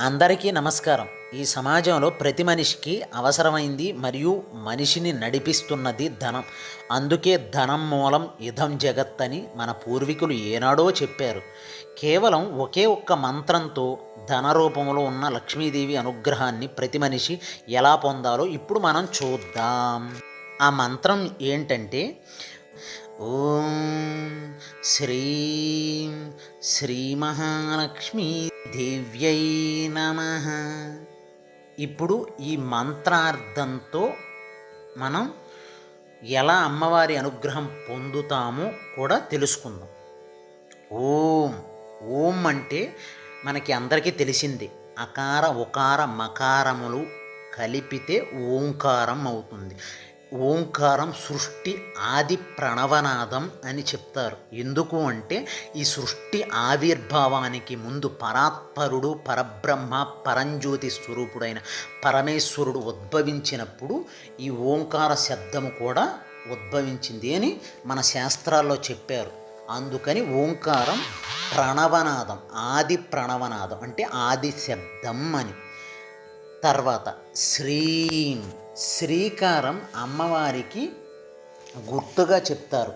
అందరికీ నమస్కారం. ఈ సమాజంలో ప్రతి మనిషికి అవసరమైంది మరియు మనిషిని నడిపిస్తున్నది ధనం. అందుకే ధనం మూలం ఇదం జగత్ అని మన పూర్వీకులు ఏనాడో చెప్పారు. కేవలం ఒకే ఒక్క మంత్రంతో ధన రూపంలో ఉన్న లక్ష్మీదేవి అనుగ్రహాన్ని ప్రతి మనిషి ఎలా పొందాలో ఇప్పుడు మనం చూద్దాం. ఆ మంత్రం ఏంటంటే ఓం శ్రీం శ్రీ మహాలక్ష్మీ దేవ్యై నమ. ఇప్పుడు ఈ మంత్రార్థంతో మనం ఎలా అమ్మవారి అనుగ్రహం పొందుతామో కూడా తెలుసుకుందాం. ఓం ఓం అంటే మనకి అందరికీ తెలిసింది. అకార ఉకార మకారములు కలిపితే ఓంకారం అవుతుంది. ఓంకారం సృష్టి ఆది ప్రణవనాదం అని చెప్తారు. ఎందుకు అంటే ఈ సృష్టి ఆవిర్భావానికి ముందు పరాత్పరుడు పరబ్రహ్మ పరంజ్యోతి స్వరూపుడైన పరమేశ్వరుడు ఉద్భవించినప్పుడు ఈ ఓంకార శబ్దము కూడా ఉద్భవించింది అని మన శాస్త్రాల్లో చెప్పారు. అందుకని ఓంకారం ప్రణవనాదం ఆది ప్రణవనాదం అంటే ఆది శబ్దం అని. తర్వాత శ్రీం శ్రీకారం అమ్మవారికి గుర్తుగా చెప్తారు.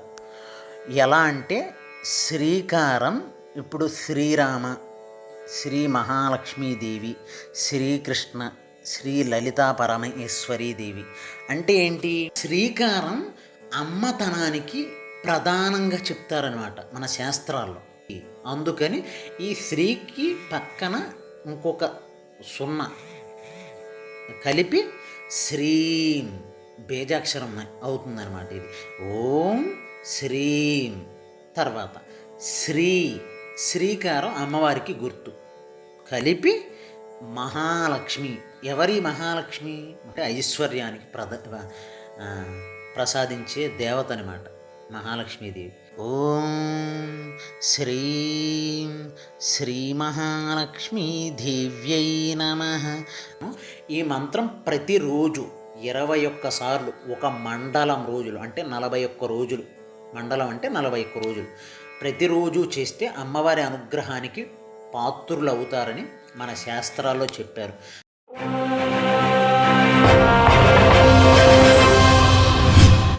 ఎలా అంటే శ్రీకారం ఇప్పుడు శ్రీరామ శ్రీ మహాలక్ష్మీదేవి శ్రీకృష్ణ శ్రీ లలితా పరమేశ్వరీదేవి అంటే ఏంటి? శ్రీకారం అమ్మతనానికి ప్రధానంగా చెప్తారనమాట మన శాస్త్రాల్లో. అందుకని ఈ శ్రీకి పక్కన ఇంకొక సున్నా కలిపి శ్రీం. బేజాక్షరం అవుతుందన్నమాట ఇది. ఓం శ్రీం. తర్వాత శ్రీ. శ్రీకారం అమ్మవారికి గుర్తు. కలిపి మహాలక్ష్మి. ఎవరి మహాలక్ష్మి? అంటే ఐశ్వర్యానికి ప్రద ప్రసాదించే దేవత అనమాట మహాలక్ష్మీదేవి. ఓం శ్రీం శ్రీ మహాలక్ష్మీ నమ. ఈ మంత్రం ప్రతిరోజు ఇరవై ఒక్క సార్లు ఒక మండలం రోజులు అంటే నలభై ఒక్క రోజులు. మండలం అంటే నలభై ఒక్క రోజులు. ప్రతిరోజు చేస్తే అమ్మవారి అనుగ్రహానికి పాత్రులు అవుతారని మన శాస్త్రాల్లో చెప్పారు.